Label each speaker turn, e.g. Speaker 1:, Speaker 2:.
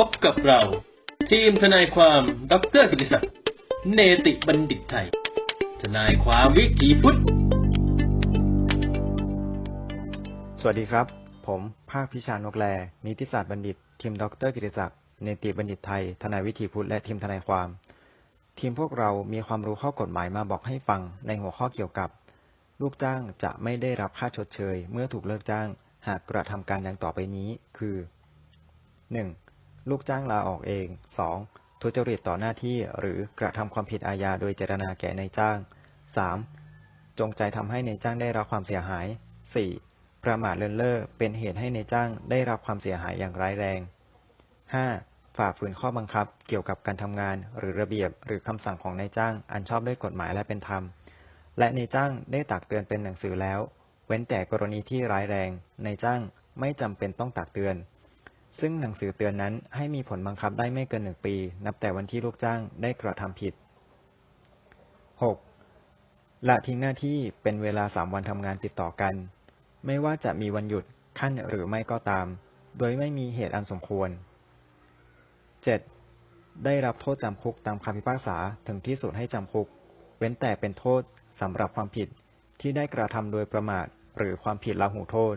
Speaker 1: พบกับเรา ทีมทนายความดรกิติศักดิ์เนติบัณฑิตไทย ทนายความวิถีพุทธ
Speaker 2: สวัสดีครับ ผมภาคพิชานกแล นิติศาสตร์บัณฑิต ทีมดรกิติศักดิ์เนติบัณฑิตไทย ทนายวิถีพุทธและทีมทนายความ ทีมพวกเรามีความรู้ข้อกฎหมายมาบอกให้ฟังในหัวข้อเกี่ยวกับ ลูกจ้างจะไม่ได้รับค่าชดเชย เมื่อถูกเลิกจ้าง หากกระทำการดังต่อไปนี้ คือ 1. ลูกจ้างลาออกเอง 2. ทุจริตต่อหน้าที่หรือกระทำความผิดอาญาโดยเจตนาแก่นายจ้าง 3. จงใจทำให้ในายจ้างได้รับความเสียหาย 4. ประมาทเลินเล่อเป็นเหตุให้ในายจ้างได้รับความเสียหายอย่างร้ายแรง 5. ฝ่าฝืนข้อบังคับเกี่ยวกับการทำงานหรือระเบียบหรือคำสั่งของนายจ้าง อันชอบด้วยกฎหมายและเป็นธรรม และนายจ้างได้ตักเตือนเป็นหนังสือแล้ว เว้นแต่กรณีที่ร้ายแรงนายจ้างไม่จำเป็นต้องตักเตือน ซึ่งหนังสือเตือนนั้นให้มีผลบังคับได้ไม่เกินหนึ่งปี นับแต่วันที่ลูกจ้างได้กระทำผิด 6. ละทิ้งหน้าที่เป็นเวลาสามวันทำงานติดต่อกัน ไม่ว่าจะมีวันหยุดขั้นหรือไม่ก็ตาม โดยไม่มีเหตุอันสมควร 7. ได้รับโทษจำคุกตามคำพิพากษาถึงที่สุดให้จำคุก เว้นแต่เป็นโทษสำหรับความผิดที่ได้กระทำโดยประมาทหรือความผิดละหูโทษ